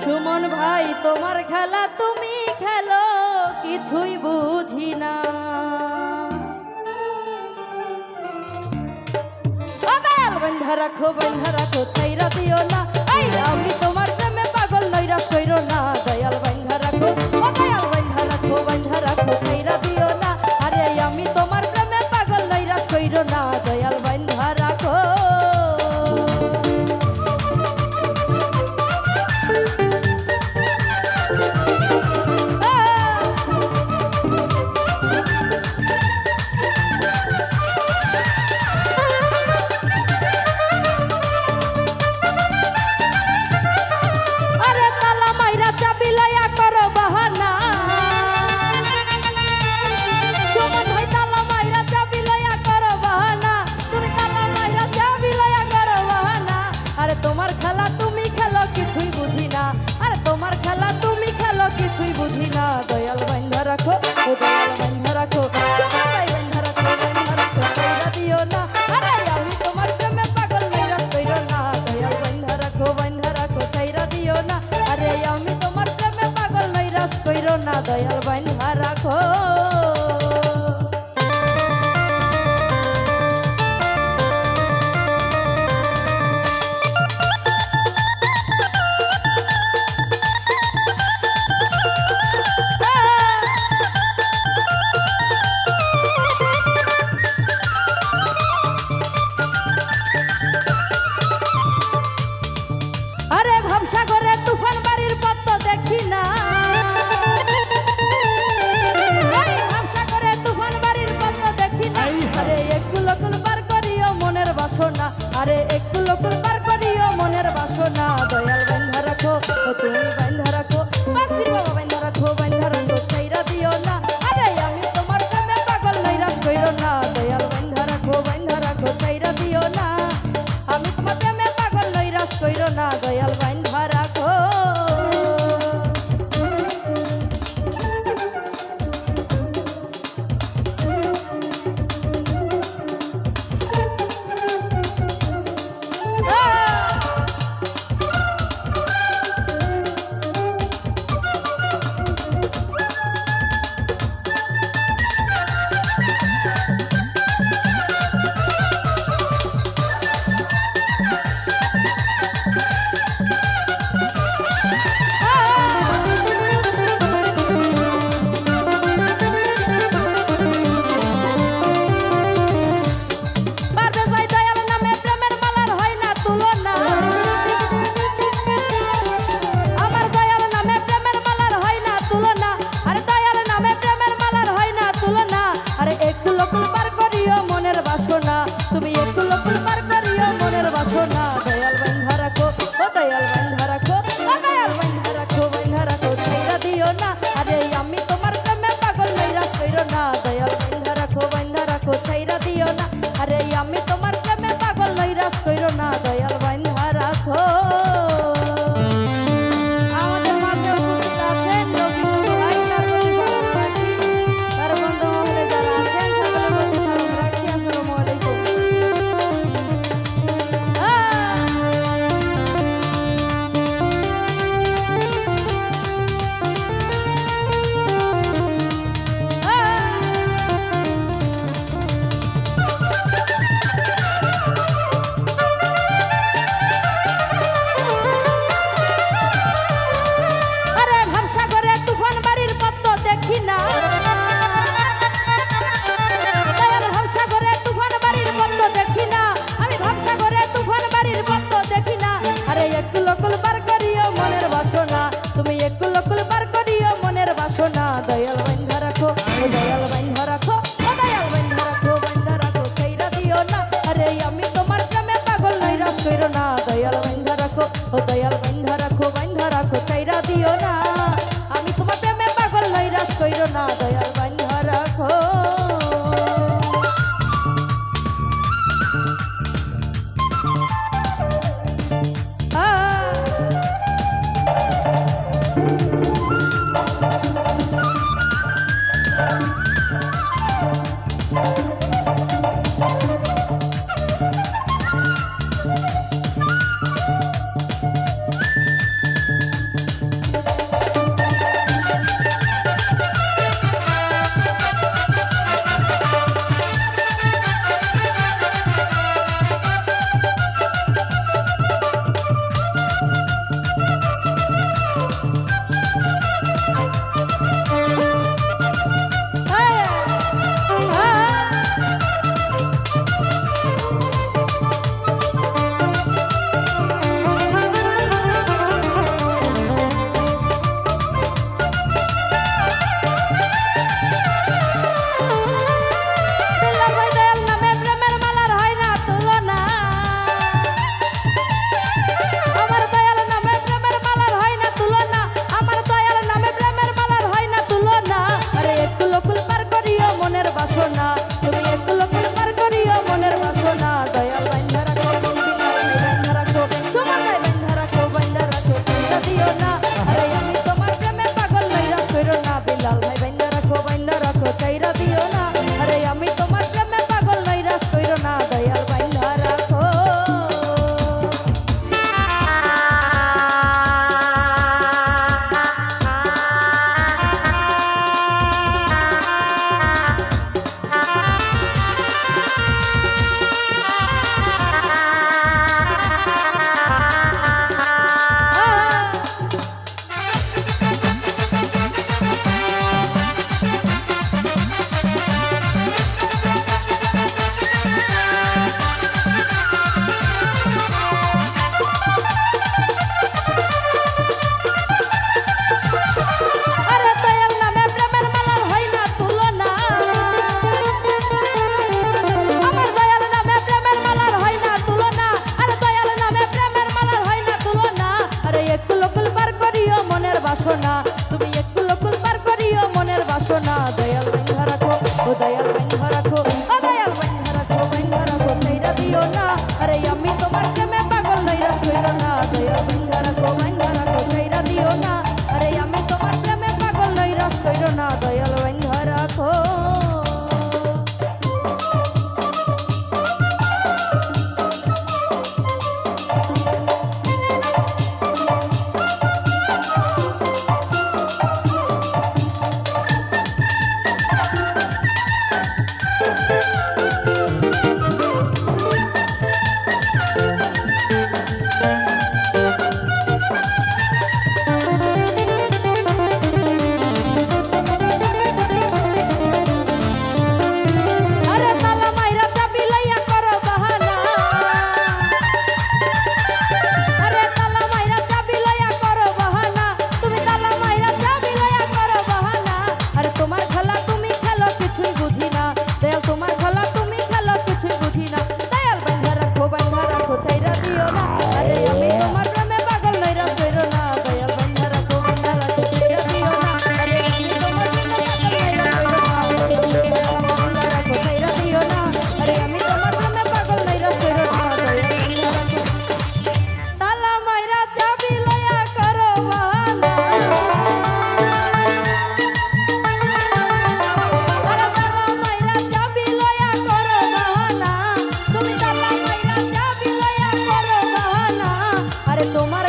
সুমন ভাই, তোমার খেলা তুমি খেলো, কিছুই বুঝি না। বন্ধা রাখো বন্ধা রাখো, ছাইরা দিও না। আই আমি তোমার প্রেমে পাগল, নৈরাশ কইরো না। দয়াল বন্ধা রাখো, ও দয়াল বন্ধা রাখো বন্ধা রাখো, ছাইরা রাখো ও দয়াল বান্ধা রাখো। ভাই বান্ধা রাখো বান্ধা রাখো কইরা দিও না। আরে আমি তোমার প্রেমে পাগল, নৈরাশ কইরো না। দয়াল বান্ধা রাখো বান্ধা রাখো ছাইরা দিও না। আরে আমি তোমার প্রেমে পাগল, নৈরাশ কইরো না। দয়াল বান্ধা রাখো। বাসনা। আরে একটু লকুল বার করিও মনের বাসনা। দয়াল বান্ধা রাখো, তুমি বান্ধা রাখো বাসির বাবা বান্ধা রাখো বান্ধা রাখো চাইরা দিও না। আরে আমি তোমার কামে পাগল, নৈরাশ কইরো না। দয়াল বান্ধা রাখো বান্ধা রাখো চাইরা দিও না। আমি তোমার কামে পাগল, নৈরাশ কইরো না। দয়াল বান্ধা রাখো। আরে তুমি একুল লকুল বার করিও, মনের বাসনা দয়াল বান্ধা রাখো দয়াল বান্ধা রাখো দয়াল বান্ধা রাখো বান্ধা রাখো কইরা দিও না। আরে আমি তোমার প্রেমে পাগল নৈরাশ কইরো না। দয়াল বান্ধা রাখো, ও দয়াল বান্ধা রাখো বান্ধা রাখো চাইরা দিও না। আমি তোমার প্রেমে পাগল নৈরাশ কইরো না। দয়াল লাল ভাই বাইন্দা রাখো বাইন্দা রাখো তাই না দয়াল আরে